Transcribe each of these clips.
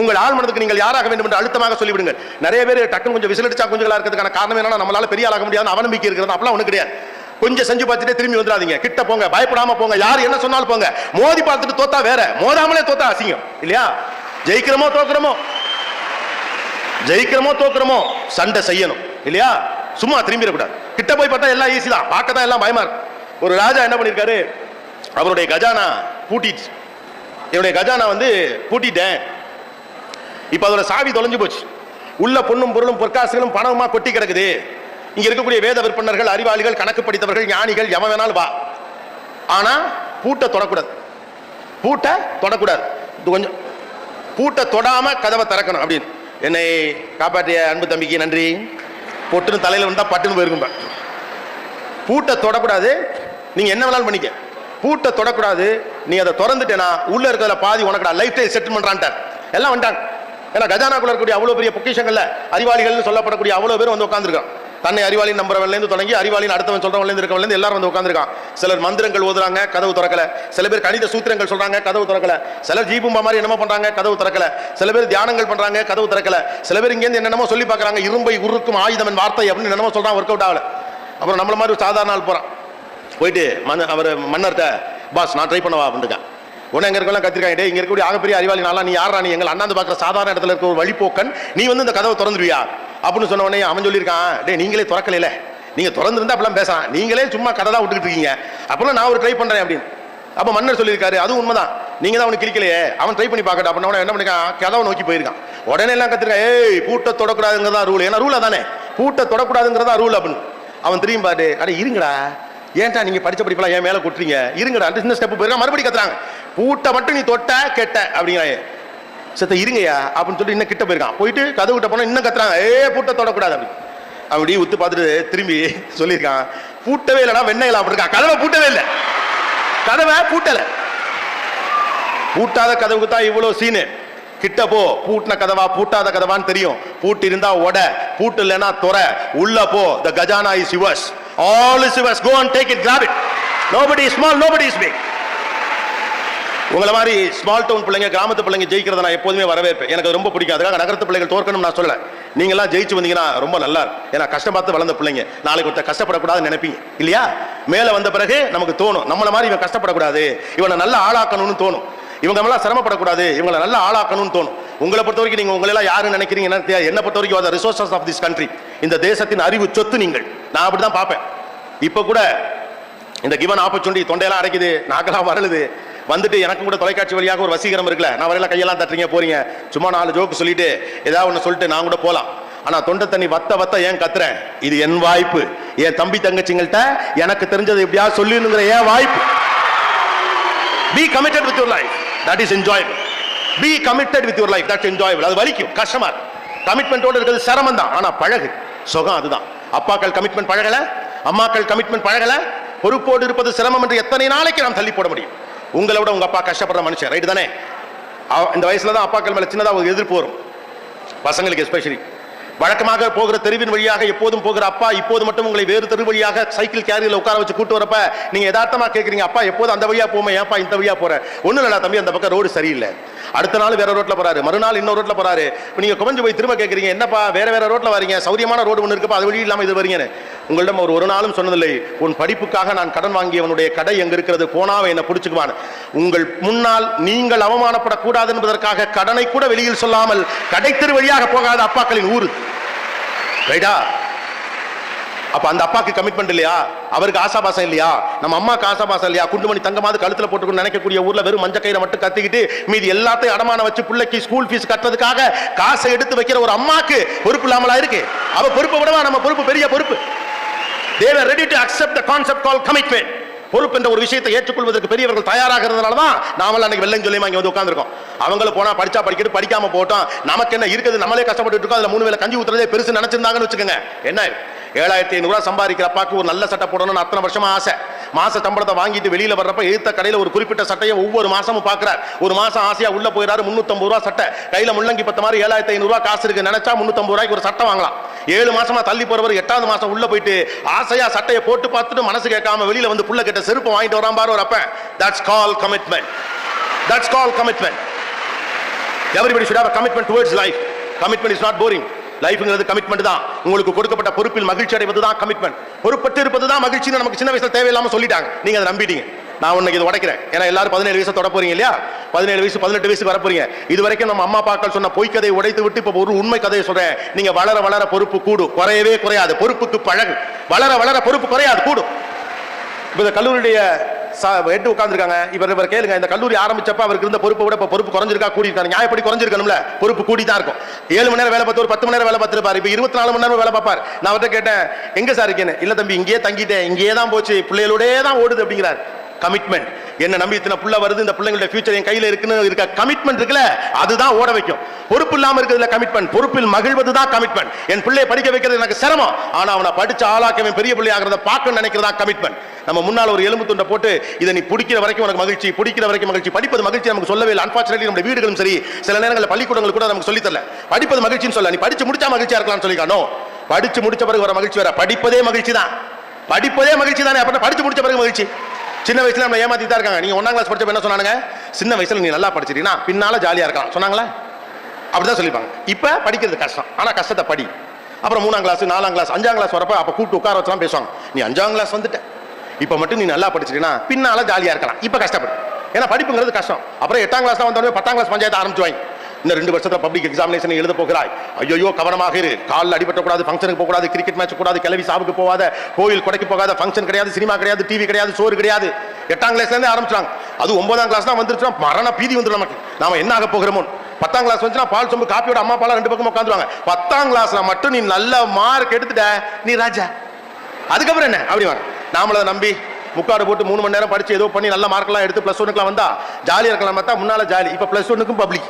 உங்கள் ஆள் மனதுக்கு நீங்கள் யாராக வேண்டும் என்று அழுத்தமாக சொல்லிவிடுங்கள். நிறைய பேர் டக்குன்னு கொஞ்சம் விசிலடிச்சா குஞ்சுகளா இருக்கிறதுக்கான காரணம் என்னன்னா நம்மளால பெரிய ஆளாக முடியாது அவநம்பிக்கை இருக்கிறது. அப்பலாம் ஒண்ணு கிடையாது. கொஞ்சம் செஞ்சு பார்த்துட்டு திரும்பி வந்துடாதீங்க. கிட்ட போங்க பயப்படாம போங்க. யார் என்ன சொன்னாலும் போங்க. மோதி பார்த்துட்டு தோத்தா வேற. மோதாமலே தோத்தா அசிங்கம். இல்லையா? ஜெயிக்கிறோமோ தோக்குறோமோ? ஜெயிக்கிறோமோ தோக்குறோமோ? சண்டை செய்யணும். இல்லையா? சும்மா திரும்பிடக்கூடாது. கிட்ட போய் பார்த்தா எல்லாம் ஈஸி தான். பார்க்க தான் எல்லாம் பயமா இருக்கும் ஒரு ராஜா என்ன பண்ணிருக்காரு அவருடைய கஜானா பூட்டிச்சு என்னுடைய கஜானா வந்து பூட்டிட்டேன். இப்போ அதோட சாவி தொலைஞ்சு போச்சு. உள்ள பொண்ணும் பொருளும் பொற்காசுகளும் பணமா கொட்டி கிடக்குது. இங்க இருக்கக்கூடிய வேத விற்பனர்கள் அறிவாளிகள் கணக்கு படித்தவர்கள் ஞானிகள் எவன் வேணாலும் வா. ஆனா பூட்டை தொடக்கூடாது. பூட்டை தொடக்கூடாது. இது கொஞ்சம் பூட்டை தொடாம கதவை திறக்கணும் அப்படின்னு. என்னை காப்பாற்றிய அன்பு தம்பிக்கு நன்றி. பொட்டுன்னு தலையில வந்தால் பட்டுன்னு போயிருக்கும் பூட்டை தொடக்கூடாது. நீங்க என்ன வேணாலும் பண்ணிக்க. பூட்டை தொடக்கூடாது. நீ அதை திறந்துட்டேனா உள்ள இருக்கிற பாதி உனக்கு லைஃப் ஸ்டைல் செட்டில் பண்றான்ட்டார். எல்லாம் வந்துட்டாங்க. ஏன்னா கஜானாக்குள்ள இருக்கக்கூடிய அவ்வளோ பெரிய பொக்கிஷங்கள்ல அறிவாளிகள்னு சொல்லப்படக்கூடிய அவ்வளோ பேர் வந்து உட்காந்துருக்கான் தன்னை அறிவாளின் நம்புறவன்லேருந்து தொடங்கி அறிவாளின் அடுத்தவன் சொல்றவன்லேருந்து இருக்கவன்லேருந்து எல்லாரும் வந்து உட்காந்துருக்கான் சிலர் மந்திரங்கள் ஓதுறாங்க கதவு திறக்கல. சில பேர் கணித சூத்திரங்கள் சொல்றாங்க கதவு திறக்கல. சிலர் ஜீபும்பா மாதிரி என்னமோ பண்றாங்க கதவு திறக்கல. சில பேர் தியானங்கள் பண்றாங்க கதவு திறக்கல. சில பேர் இங்கேருந்து என்னென்னமோ சொல்லி பார்க்குறாங்க இரும்பை உருக்கும் ஆயுதம் வார்த்தை அப்படின்னு என்னமோ சொல்றான் ஒர்க் அவுட் ஆகல. அப்புறம் நம்மள மாதிரி ஒரு சாதாரண ஆள் போகிறான் போயிட்டு மன்ன அவர் மன்னர்கிட்ட பாஸ் நான் ட்ரை பண்ணவா? அப்படின்ட்டுக்கான் உடனே எங்க இருக்கலாம் கத்திரிக்காய் இங்க இருக்கக்கூடிய ஆகப்பெரிய அறிவாளி நாளா நீ யாரா நீ எங்கள் அண்ணாந்து பார்க்குற சாதாரண இடத்துல இருக்க ஒரு வழிபோக்கன் நீ வந்து இந்த கதவை திறந்துருவியா? அப்படின்னு சொன்ன உடனே அவன் சொல்லியிருக்கான். டே நீங்களே திறக்கலையில. நீங்க திறந்துருந்தா அப்பெல்லாம் பேசலாம். நீங்களே சும்மா கதை தான் விட்டுக்கிட்டு இருக்கீங்க. அப்பெல்லாம் நான் ஒரு ட்ரை பண்றேன் அப்படின்னு. அப்ப மன்னர் சொல்லியிருக்காரு அதுவும் உண்மைதான். நீங்க தான் அவனுக்கு கிளிக்கலையே அவன் ட்ரை பண்ணி பார்க்கட்டும். அப்படின்னா உடனே என்ன பண்ணிருக்கான் கதவை நோக்கி போயிருக்கான். உடனே எல்லாம் கத்திருக்கான் ஏய் பூட்டை தொடக்கூடாதுங்கிறதா ரூல் ஏன்னா ரூலா தானே. பூட்டை தொடக்கூடாதுங்கிறதா ரூல் அப்படின்னு. அவன் திரும்பி பாரு அட இருங்கடா. ஏன்டா நீங்க படிச்ச படிப்பெல்லாம் ஏன் மேல கொட்டுறீங்க? இருங்கடா சின்ன ஸ்டெப் போயிருக்கா மறுபடியும் கத்துறாங்க. பூட்டை மட்டும் நீ தொட்ட கெட்ட அப்படிங்கிறாங்க செத்த இருங்கய்யா அப்படின்னு சொல்லிட்டு இன்னும் கிட்ட போயிருக்கான். போயிட்டு கதவு கிட்ட போனால் இன்னும் கத்துறாங்க. ஏ பூட்டை தொடக்கூடாது அப்படி அப்படி உத்து பார்த்துட்டு திரும்பி சொல்லியிருக்கான். பூட்டவே இல்லைனா வெண்ணையில அப்படி இருக்கான் கதவை பூட்டவே இல்லை. கதவை பூட்டல. பூட்டாத கதவுக்கு தான் இவ்வளோ சீனு. கிட்ட போ பூட்டின கதவா பூட்டாத கதவான்னு தெரியும். பூட்டு இருந்தா உட பூட்டு இல்லைன்னா துறை. உள்ள போ the khazana is yours all is yours go and take it grab it nobody small nobody is big உங்களை மாதிரி ஸ்மால் டவுன் பிள்ளைங்க கிராமத்து பிள்ளைங்க ஜெயிக்கிறத நான் எப்போதுமே வரவேற்பேன். எனக்கு ரொம்ப பிடிக்கும். அதுக்காக நகரத்து பிள்ளைகள் தோற்கணும் நான் சொல்லலை. நீங்களாம் ஜெயிச்சு வந்தீங்கன்னா ரொம்ப நல்லா இருக்கும். ஏன்னா கஷ்டம் பார்த்து வளர்ந்த பிள்ளைங்க. நாளைக்கு ஒருத்தர் கஷ்டப்படக்கூடாதுன்னு நினைப்பீங்க. இல்லையா? மேலே வந்த பிறகு நமக்கு தோணும். நம்மளை மாதிரி இவன் கஷ்டப்படக்கூடாது. இவனை நல்லா ஆளாக்கணும்னு தோணும். இவங்க எல்லாம் சிரமப்படக்கூடாது. இவங்களை நல்லா ஆளாக்கணும்னு தோணும். உங்களை பொறுத்த வரைக்கும் நீங்கள் உங்களெல்லாம் யாருன்னு நினைக்கிறீங்க? என்ன தெரியாது. என்னை பொறுத்த வரைக்கும் ரிசோர்சஸ் ஆஃப் திஸ் கண்ட்ரி இந்த தேசத்தின் அறிவு சொத்து நீங்கள். நான் அப்படிதான் பார்ப்பேன். இப்போ கூட இந்த கிவன் ஆப்பர்ச்சுனிட்டி தொண்டையெல்லாம் அடைக்குது. நாக்கெல்லாம் வரலுது வந்துட்டு எனக்கு கூட தொலைக்காட்சி வழியாக ஒரு வசீகரம் இருக்குல்ல. நான் வரையில கையெல்லாம் தட்டுறீங்க போறீங்க. சும்மா நாலு ஜோக்கு சொல்லிட்டு ஏதாவது ஒன்று சொல்லிட்டு நான் கூட போகலாம் ஆனால் தொண்டை தண்ணி வத்த வத்த ஏன் கத்துறேன்? இது என் வாய்ப்பு. என் தம்பி தங்கச்சிங்கள்ட்ட எனக்கு தெரிஞ்சது எப்படியாவது சொல்லிருங்கிற ஏன் வாய்ப்பு. Be committed with your life that is enjoyable be committed with your life that's enjoyable அது வலிக்கும். கஷ்டமா கமிட்மெண்டோட இருக்கிறது சிரமம் தான். ஆனா பழகு. சுகம் அதுதான். அப்பாக்கள் கமிட்மெண்ட் பழகலை. அம்மாக்கள் கமிட்மெண்ட் பழகலை. பொறுப்போடு இருப்பது சிரமம் என்று எத்தனை நாளைக்கு நாம் தள்ளி போட முடியும்? உங்களை விட உங்க அப்பா கஷ்டப்படுற மனுஷன். ரைட் தானே? இந்த வயசுல தான் அப்பாக்கள் மேல சின்னதாக ஒரு எதிர்ப்பு வரும். பசங்களுக்கு எஸ்பெஷலி வழக்கமாக போகிற தெருவின் வழியாக எப்போதும் போகிற அப்பா இப்போது மட்டும் உங்களை வேறு தெரு வழியாக சைக்கிள் கேரியரில் உட்கார வச்சு கூட்டு வரப்ப நீங்க யதார்த்தமா கேட்குறீங்க அப்பா எப்போதும் அந்த வழியா போமா? ஏன்ப்பா இந்த வழியா போற? ஒன்றும் இல்லடா தம்பி அந்த பக்கம் ரோடு சரியில்லை. அடுத்த நாள் வேற ரோட்ல போறாரு. மறுநாள் இன்னொரு ரோட்ல போறாரு. இப்போ நீங்க குறைஞ்சு போய் திரும்ப கேட்குறீங்க என்னப்பா வேற வேற ரோட்ல வரீங்க? சௌரியமான ரோடு ஒன்று இருக்குப்பா அது வழி இல்லாமல் இது வரீங்கன்னு. உங்களிடம் ஒரு ஒரு நாளும் சொன்னதில்லை. உன் படிப்புக்காக நான் கடன் வாங்கியவனுடைய கடை எங்க இருக்கிறது போனாவை என்ன பிடிச்சுக்குவான். உங்கள் முன்னால் நீங்கள் அவமானப்படக்கூடாது என்பதற்காக கடனை கூட வெளியில் சொல்லாமல் கடைத்தெரு வழியாக போகாத அப்பாக்களின் ஊர். ரைடா அப்ப அந்த அப்பாக்கு கமிட்மெண்ட் இல்லையா? அவருக்கு ஆசாபாசம் இல்லையா? நம்ம அம்மாக்கு ஆசாபாசம் இல்லையா? குண்டுமணி தங்கமாவது கழுத்துல போட்டுக்கணும் நினைக்கக்கூடிய ஊர்ல வெறும் மஞ்ச கயிறை மட்டும் கத்திக்கிட்டு மீதி எல்லாத்தையும் அடமான வச்சு பிள்ளைக்கு ஸ்கூல் ஃபீஸ் கட்டுறதுக்காக காசை எடுத்து வைக்கிற ஒரு அம்மாக்கு பொறுப்பு இல்லாமலா இருக்கு? அவ பொறுப்பை விடவா? நம்ம பொறுப்பு பெரிய பொறுப்பு. They were ready to accept the concept called commitment. பொறுப்பு என்ற ஒரு விஷயத்தை ஏற்றுக்கொள்வதற்கு பெரியவர்கள் தயாராக இருந்தனால தான் நாமெல்லாம் அன்னைக்கு வெள்ளம் சொல்லி வாங்கி வந்து உட்காந்துருக்கோம் அவங்களும் போனால் படிச்சா படிக்கிட்டு படிக்காம போட்டோம். நமக்கு என்ன இருக்குது? நம்மளே கஷ்டப்பட்டு இருக்கோம். அதில் மூணு வேலை கஞ்சி ஊத்துறதே பெருசு நினைச்சிருந்தாங்கன்னு வச்சுக்கோங்க. என்ன? ஏழாயிரத்தி ஐநூறுரூவா சம்பாதிக்கிற அப்பாக்கு ஒரு நல்ல சட்டை போடணும்னு அத்தனை வருஷமா ஆசை. மாச சம்பளத்தை வாங்கிட்டு வெளியில வர்றப்ப எழுத்த கடையில் ஒரு குறிப்பிட்ட சட்டையை ஒவ்வொரு மாசமும் பார்க்குறாரு ஒரு மாசம் ஆசையா உள்ள போயிடாரு முந்நூற்றம்பது ரூபா சட்டை. கையில் முள்ளங்கி பத்த மாதிரி ஏழாயிரத்தி ஐநூறுரூவா காசு இருக்கு நினைச்சா முந்நூற்றம்பது ரூபாய்க்கு ஒரு சட்டை வாங்கலாம். ஏழு மாசமா தள்ளி போறவர் எட்டாவது மாசம் உள்ள போயிட்டு ஆசையா சட்டையை போட்டு பார்த்துட்டு மனசு கேட்காம வெளியில வந்து புள்ள கிட்ட செருப்பு வாங்கிட்டு வரான் பாரு ஒரு அப்ப. That's call commitment that's call commitment everybody should have commitment towards life commitment is not boring லைஃப்ங்கிறது commitment தான். உங்களுக்கு கொடுக்கப்பட்ட பொறுப்பில் மகிழ்ச்சி அடைவது தான் கமிட்மெண்ட் பொறுப்பட்டு இருப்பது தான் மகிழ்ச்சின்னு நமக்கு சின்ன வயசுல தேவையில்லாம சொல்லிட்டாங்க. நீங்க அதை நம்பிட்டீங்க. நான் உனக்கு இது உடைக்கிறேன். ஏன்னா எல்லாரும் பதினேழு வயசு தொட போறீங்க இல்லையா? பதினேழு வயசு பதினெட்டு வயசு வர போறீங்க இது வரைக்கும் நம்ம அம்மா அப்பாக்கள் சொன்ன பொய் கதையை உடைத்து விட்டு இப்போ ஒரு உண்மை கதையை சொல்றேன். நீங்க வளர வளர பொறுப்பு கூடும் குறையவே குறையாது. பொறுப்புக்கு பழகு. வளர வளர பொறுப்பு குறையாது. கூடும் இப்போ இந்த கல்லூரியுடைய எட்டு உட்காந்துருக்காங்க இவர் இவர் கேளுங்க. இந்த கல்லூரி ஆரம்பிச்சப்ப அவருக்கு இருந்த பொறுப்பை விட இப்போ பொறுப்பு குறைஞ்சிருக்கா? கூடியிருக்காரு. நியாயப்படி குறைஞ்சிருக்கணும்ல. பொறுப்பு கூடி தான் இருக்கும். ஏழு மணி நேரம் வேலை பார்த்து ஒரு பத்து மணி நேரம் வேலை பார்த்துருப்பாரு. இப்போ இருபத்தி நாலு மணி நேரம் வேலை பார்ப்பார். நான் அவர்கிட்ட கேட்டேன் எங்க சார் இருக்கேன்னு? இல்லை தம்பி இங்கேயே தங்கிட்டேன். இங்கேயே தான் போச்சு. பிள்ளைகளோடே தான் ஓடுது அப்படிங்கிறார். கமிட்மெண்ட் என்ன நம்பி இத்தனை புள்ள வருது இந்த பிள்ளைங்களுடைய ஃபியூச்சர் என் கையில் இருக்குன்னு இருக்க கமிட்மெண்ட் இருக்குல்ல அதுதான் ஓட வைக்கும். பொறுப்பு இல்லாமல் இருக்கிறதுல கமிட்மெண்ட் பொறுப்பில் மகிழ்வது தான் கமிட்மெண்ட் என் பிள்ளையை படிக்க வைக்கிறது எனக்கு சிரமம். ஆனால் அவனை படிச்ச ஆளாக்கவே பெரிய பிள்ளை ஆகிறத பார்க்க நினைக்கிறதா கமிட்மெண்ட் நம்ம முன்னால் ஒரு எலும்பு துண்டை போட்டு இதை நீ பிடிக்கிற வரைக்கும் உனக்கு மகிழ்ச்சி பிடிக்கிற வரைக்கும் மகிழ்ச்சி. படிப்பது மகிழ்ச்சி நமக்கு சொல்லவே இல்லை. அன்பார்ச்சுனேட்லி நம்ம வீடுகளும் சரி சில நேரங்களில் பள்ளிக்கூடங்கள் கூட நமக்கு சொல்லி தரல. படிப்பது மகிழ்ச்சின்னு சொல்ல நீ படிச்சு முடிச்சா மகிழ்ச்சியா இருக்கலாம்னு சொல்லிக்கானோ படிச்சு முடிச்ச பிறகு வர மகிழ்ச்சி வர படிப்பதே மகிழ்ச்சி தான். படிப்பதே மகிழ்ச்சி தானே. அப்புறம் படிச்சு முடிச்ச பிறகு மகிழ்ச்சி. சின்ன வயசுல நம்ம ஏமாத்தி தான் இருக்காங்க. நீங்க ஒன்னாம் கிளாஸ் படிச்சப்ப என்ன சொன்னாங்க சின்ன வயசுல நீ நல்லா படிச்சிட்டீங்கன்னா பின்னால ஜாலியா இருக்கலாம். சொன்னாங்களா? அப்படிதான் சொல்லிப்பாங்க. இப்ப படிக்கிறது கஷ்டம். ஆனா கஷ்டத்தை படி. அப்புறம் மூணாம் கிளாஸ் நாலாம் கிளாஸ் அஞ்சாம் கிளாஸ் வரப்ப அப்ப கூட்டு உட்கார வச்சலாம் பேசுவாங்க. நீ அஞ்சாம் கிளாஸ் வந்துட்ட. இப்ப மட்டும் நீ நல்லா படிச்சிட்டீங்கன்னா பின்னால ஜாலியா இருக்கலாம். இப்ப கஷ்டப்படு. ஏன்னா படிப்புங்கிறது கஷ்டம். அப்புறம் எட்டாம் கிளாஸ் வந்தோடனே பத்தாம் கிளாஸ் பஞ்சாயத்து ஆரம்பிச்சுவாங்க இந்த ரெண்டு வருஷத்தில் பப்ளிக் எக்ஸாமினேஷன் எழுத போகிறாய். ஐயோ கவனமாக இரு. காலில் அடிபட்ட கூடாது ஃபங்க்ஷனுக்கு போக கூடாது கிரிக்கெட் மேட்ச் கூடாது கிளவி சாவுக்கு போகாத கோயில் கொடைக்கு போகாத ஃபங்க்ஷன் கிடையாது சினிமா கிடையாது டிவி கிடையாது சோறு கிடையாது. எட்டாம் கிளாஸ்லேருந்து ஆரம்பிச்சாங்க அது ஒன்பதாம் கிளாஸ் தான் வந்துருச்சுன்னா மரண பீதி வந்துடும் நமக்கு. நாம என்ன ஆக போகிறோமோ? பத்தாம் கிளாஸ் வந்துச்சுன்னா பால் சொம்பு காப்பியோட அம்மா பாலா ரெண்டு பக்கம் உட்காந்துருவாங்க பத்தாம் கிளாஸ்ல மட்டும் நீ நல்ல மார்க் எடுத்துட்ட. நீ ராஜா. அதுக்கப்புறம் என்ன? அப்படி வாங்க நாமளை நம்பி முக்காடு போட்டு மூணு மணி நேரம் படிச்சு ஏதோ பண்ணி நல்ல மார்க்லாம் எடுத்து ப்ளஸ் ஒன்னுக்குலாம் வந்தா ஜாலியாக இருக்கலாம் பார்த்தா முன்னால ஜாலி இப்போ ப்ளஸ் ஒன்னுக்கும் பப்ளிக்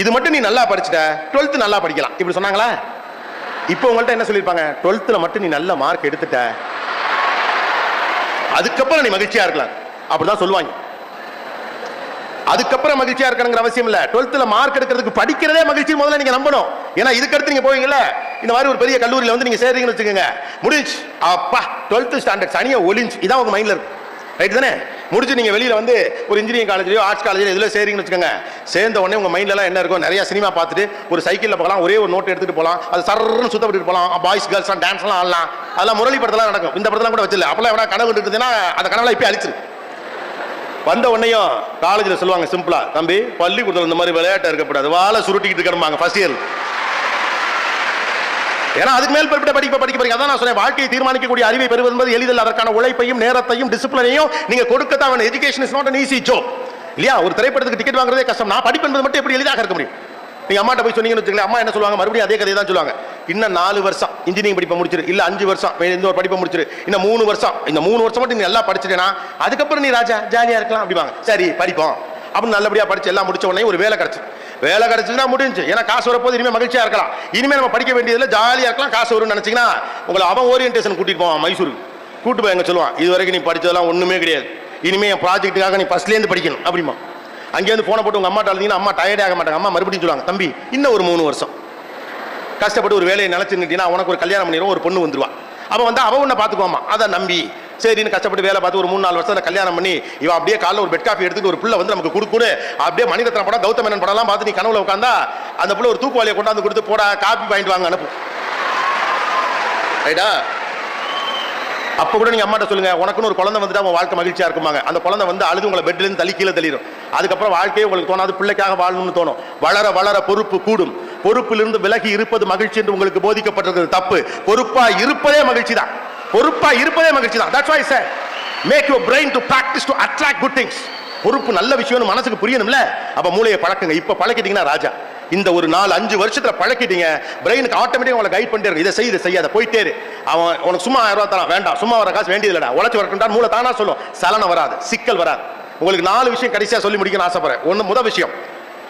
இது மட்டும் நீ நல்லா படிச்சுட்ட. டுவெல்த்து நல்லா படிக்கலாம். இப்படி சொன்னாங்களா? இப்போ உங்கள்கிட்ட என்ன சொல்லியிருப்பாங்க? டுவெல்த்தில் மட்டும் நீ நல்ல மார்க் எடுத்துட்ட. அதுக்கப்புறம் நீ மகிழ்ச்சியா இருக்கலாம். அப்படிதான் சொல்லுவாங்க. அதுக்கப்புறம் மகிழ்ச்சியா இருக்கணுங்கிற அவசியம் இல்ல. டுவெல்த்ல மார்க் எடுக்கிறதுக்கு படிக்கிறதே மகிழ்ச்சி முதல்ல நீங்க நம்பணும். ஏன்னா இதுக்கடுத்து நீங்க போவீங்கல்ல? இந்த மாதிரி ஒரு பெரிய கல்லூரியில வந்து நீங்க சேர்றீங்கன்னு வச்சுக்கோங்க. முடிஞ்சு அப்பா டுவெல்த் ஸ்டாண்டர்ட் சனியை ஒளிஞ்சு. இதான் உங்க மைண்ட்ல இருக்கும் ரைட் தானே? முடிச்சு நீங்க வெளியில வந்து ஒரு இன்ஜினியரிங் காலேஜ்லயோ ஆர்ட்ஸ் காலேஜ்லயோ இதுல சேரிங்கன்னு வச்சுக்கோங்க. சேர்ந்த உடனே உங்க மைண்ட்ல என்ன இருக்கும்? நிறைய சினிமா பார்த்துட்டு ஒரு சைக்கிள்ல போகலாம் ஒரே ஒரு நோட் எடுத்துட்டு போகலாம் அது சர்றன்னு சுத்தப்பட்டு போகலாம் பாய்ஸ் கேர்ள்ஸ் டான்ஸ் எல்லாம் ஆடலாம். அதெல்லாம் முரளி படத்தெல்லாம் நடக்கும். இந்த படத்தெல்லாம் கூட வச்சில்ல அப்போலாம் எவ்வளோ கனவு இருந்ததுன்னா அந்த கனவுல இப்ப அழிச்சிரு. வந்த உடனேயும் காலேஜில் சொல்லுவாங்க சிம்பிளா தம்பி பள்ளிக்கூடத்தில் இந்த மாதிரி விளையாட்டு இருக்கக்கூடாது. வாழை சுருட்டிக்கிட்டு இருக்கணுமாங்க ஃபர்ஸ்ட் இயர் ஏன்னா அதுக்கு மேல் படிப்ப படிக்க படிக்க படிக்க. அதான் நான் சொன்னேன் வாழ்க்கையை தீர்மானிக்கக்கூடிய அறிவை பெறுவது என்பது எளிதில் அதற்கான உழைப்பையும் நேரத்தையும் டிசிப்ளினையும் நீங்க கொடுக்கத்தான் வேணும். Education is not an easy job இல்லையா? ஒரு திரைப்படத்துக்கு டிக்கெட் வாங்குறதே கஷ்டம். நான் படிப்பு என்பது மட்டும் எப்படி எளிதாக இருக்க முடியும்? நீங்க அம்மாட்ட போய் சொன்னீங்கன்னு வச்சுக்கோங்களேன் அம்மா என்ன சொல்லுவாங்க? மறுபடியும் அதே கதை தான் சொல்லுவாங்க. இன்னும் நாலு வருஷம் இன்ஜினியரிங் படிப்பை முடிச்சிரு. இல்ல அஞ்சு வருஷம் இந்த ஒரு படிப்பை முடிச்சிரு. இன்னும் மூணு வருஷம். இந்த மூணு வருஷம் மட்டும் நீ நல்லா படிச்சிட்டேனா அதுக்கப்புறம் நீ ராஜா ஜாலியா இருக்கலாம் அப்படிவாங்க சரி படிப்போம். அப்படின்னு நல்லபடியா படிச்சு எல்லாம் முடிச்ச உடனே ஒரு வேலை கிடைச்சு வேலை கிடச்சிதுன்னா முடிஞ்சு. ஏன்னா காசு வரப்போது இனிமேல் மகிழ்ச்சியாக இருக்கலாம். இனிமேல் நம்ம படிக்க வேண்டியதில் ஜாலியாக இருக்கலாம் காசு வரும்னு நினச்சிங்கன்னா உங்களை அவன் ஓரியன்டேஷன் கூட்டிகிட்டு போவான் மைசூருக்கு. கூட்டு போய் எங்க சொல்லுவான் இது வரைக்கும் நீ படித்ததெல்லாம் ஒன்றுமே கிடையாது. இனிமேல் என் ப்ராஜெக்ட்டுக்காக நீ ஃபர்ஸ்ட்லேருந்து படிக்கணும். அப்படிமா. அங்கேருந்து ஃபோனை போட்டு உங்கள் அம்மாட்ட அழுந்தீங்கன்னா அம்மா டயர்டே ஆக மாட்டாங்க. அம்மா மறுபடியும் சொல்லுவாங்க தம்பி இன்னும் ஒரு மூணு வருஷம். கஷ்டப்பட்டு ஒரு வேலையை நினைச்சு உனக்கு ஒரு கல்யாணம் பண்ணிடுவோம் ஒரு பொண்ணு வந்துடுவான் அவன் வந்து அவன் உன்னை பார்த்துக்குவாமா? அதை நம்பி. சரின்னு கஷ்டப்பட்டு வேலை பார்த்து ஒரு மூணு நாலு வருஷத்துல கல்யாணம் பண்ணி இவன் அப்படியே காலைல ஒரு பெட் காஃபி எடுத்துட்டு ஒரு பிள்ளை வந்து நமக்கு கொடுக்குடு அப்படியே மணிரத்ன படம் கௌதம் மேனன் படம்லாம் பார்த்து நீ கனவுல உட்காந்தா அந்த புள்ள ஒரு தூக்குவாளியை கொண்டாந்து கொடுத்து போடா காப்பி வாங்கிட்டு வாங்க அனுப்பு. ரைட்டா? அப்போ கூட நீங்க அம்மாட்ட சொல்லுங்க உனக்குன்னு ஒரு குழந்தை வந்துட்டு அவன் வாழ்க்கை மகிழ்ச்சியா இருக்குமாங்க அந்த குழந்தை வந்து அழுது உங்களை பெட்லேருந்து தள்ளி கீழே தள்ளிடும் அதுக்கப்புறம் வாழ்க்கையே உங்களுக்கு தோணாது பிள்ளைக்காக வாழணும்னு தோணும். வளர வளர பொறுப்பு கூடும். பொறுப்பிலிருந்து விலகி இருப்பது மகிழ்ச்சி என்று உங்களுக்கு போதிக்கப்பட்டிருக்கிறது. தப்பு. பொறுப்பா இருப்பதே மகிழ்ச்சி தான் பொறுப்பா இருப்பதே மகிழ்ச்சி தான் that's why sir make your brain to practice to attract good things பொறுப்பு நல்ல விஷயம்னு மனசுக்கு புரியணும்ல? அப்ப மூளையை பழக்குங்க. இப்ப பழக்கிட்டீங்கன்னா ராஜா. இந்த ஒரு நாலு அஞ்சு வருஷத்துல பழக்கிட்டீங்க. பிரெயினுக்கு ஆட்டோமேட்டிக் உங்களை கைட் பண்ணிட்டே இதை செய்ய இதை செய்யாத போயிட்டே அவன் உனக்கு சும்மா ஆயிரம் ரூபா தரான். வேண்டாம். சும்மா வர காசு வேண்டியது இல்லடா. உழைச்சு வரட்டும்டா மூளை தானா சொல்லும். சலனம் வராது. சிக்கல் வராது. உங்களுக்கு நாலு விஷயம் கடைசியா சொல்லி முடிக்கணும்னு ஆசைப்படுறேன். ஒன்று முதல் விஷயம்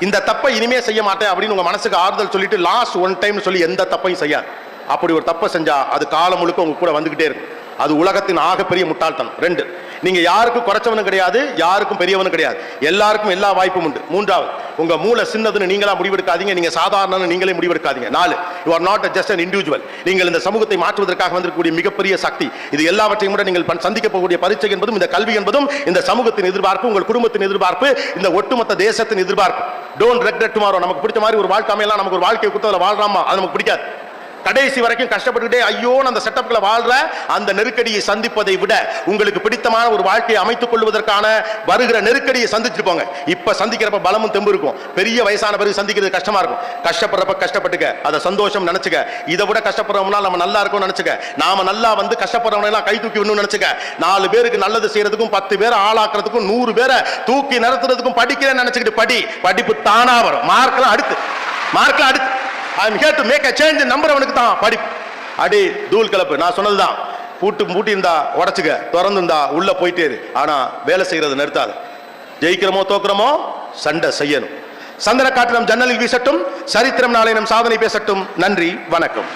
இந்த தப்பை இனிமே செய்ய மாட்டேன் அப்படின்னு உங்க மனசுக்கு ஆறுதல் சொல்லிட்டு லாஸ்ட் ஒன் டைம் சொல்லி எந்த தப்பையும் செய்யாது. அப்படி ஒரு தப்பை செஞ்சா அது காலம் முழுக்க உங்க கூட வந்துகிட்டே இருக்கும். அது உலகத்தின் ஆகப்பெரிய முட்டாள்தனம். ரெண்டு நீங்க யாருக்கும் குறைச்சவனும் கிடையாது யாருக்கும் பெரியவனும் கிடையாது. எல்லாருக்கும் எல்லா வாய்ப்பும் உண்டு. மூன்றாவது உங்க மூளை சின்னதுன்னு நீங்களா முடிவெடுக்காதீங்க நீங்க சாதாரண நீங்களே முடிவெடுக்காதீங்க. நாலு you are not just an individual நீங்கள் இந்த சமூகத்தை மாற்றுவதற்காக வந்திருக்கக்கூடிய மிகப்பெரிய சக்தி. இது எல்லாவற்றையும் கூட நீங்கள் பண்- சந்திக்க போகக்கூடிய பரீட்சை என்பதும் இந்த கல்வி என்பதும் இந்த சமூகத்தின் எதிர்பார்ப்பு உங்கள் குடும்பத்தின் எதிர்பார்ப்பு இந்த ஒட்டுமொத்த தேசத்தின் எதிர்பார்ப்பு. டோன்ட் ரெக்ரெட் டுமாரோ நமக்கு பிடிச்ச மாதிரி ஒரு வாழ்க்கை அமையலாம். நமக்கு ஒரு வாழ்க்கையை கொடுத்து அதில் வாழ்றாமா? அது நமக்கு பிடிக்காது. கடைசி வரைக்கும் கஷ்டப்பட்டுக்கிட்டே ஐயோ அந்த செட்டப்களை வாழ்ற அந்த நெருக்கடியை சந்திப்பதை விட உங்களுக்கு பிடித்தமான ஒரு வாழ்க்கையை அமைத்துக் கொள்வதற்கான வருகிற நெருக்கடியை சந்திச்சு போங்க. இப்ப சந்திக்கிறப்ப பலமும் தெம்பு இருக்கும். பெரிய வயசான பிறகு சந்திக்கிறது கஷ்டமா இருக்கும். கஷ்டப்படுறப்ப கஷ்டப்பட்டுக்க அதை சந்தோஷம் நினைச்சுக்க. இதை விட கஷ்டப்படுறோம்னா நம்ம நல்லா இருக்கும் நினைச்சுக்க. நாம நல்லா வந்து கஷ்டப்படுறவனை எல்லாம் கை தூக்கி விடணும்னு நினைச்சுக்க. நாலு பேருக்கு நல்லது செய்யறதுக்கும் பத்து பேரை ஆளாக்குறதுக்கும் நூறு பேரை தூக்கி நிறுத்துறதுக்கும் படிக்கிறேன்னு நினைச்சுக்கிட்டு படி. படிப்பு தானா வரும். மார்க்கெல்லாம் அடுத்து. மார்க்கெல்லாம் அடுத்து. I am here to make a change number அவனுக்கு தான். படி. அடி தூள் கலப்பு நான் சொன்னதுதான். பூட்டு பூட்டி இருந்தா உடச்சுக்க. திறந்துருந்தா உள்ள போயிட்டே ஆனா வேலை செய்யறது நிறுத்தாது. ஜெயிக்கிறோமோ தோக்குறோமோ சண்டை செய்யணும். சந்தன காட்டினம் ஜன்னலில் வீசட்டும். சரித்திரம் நாளை நம் சாதனை பேசட்டும். நன்றி வணக்கம்.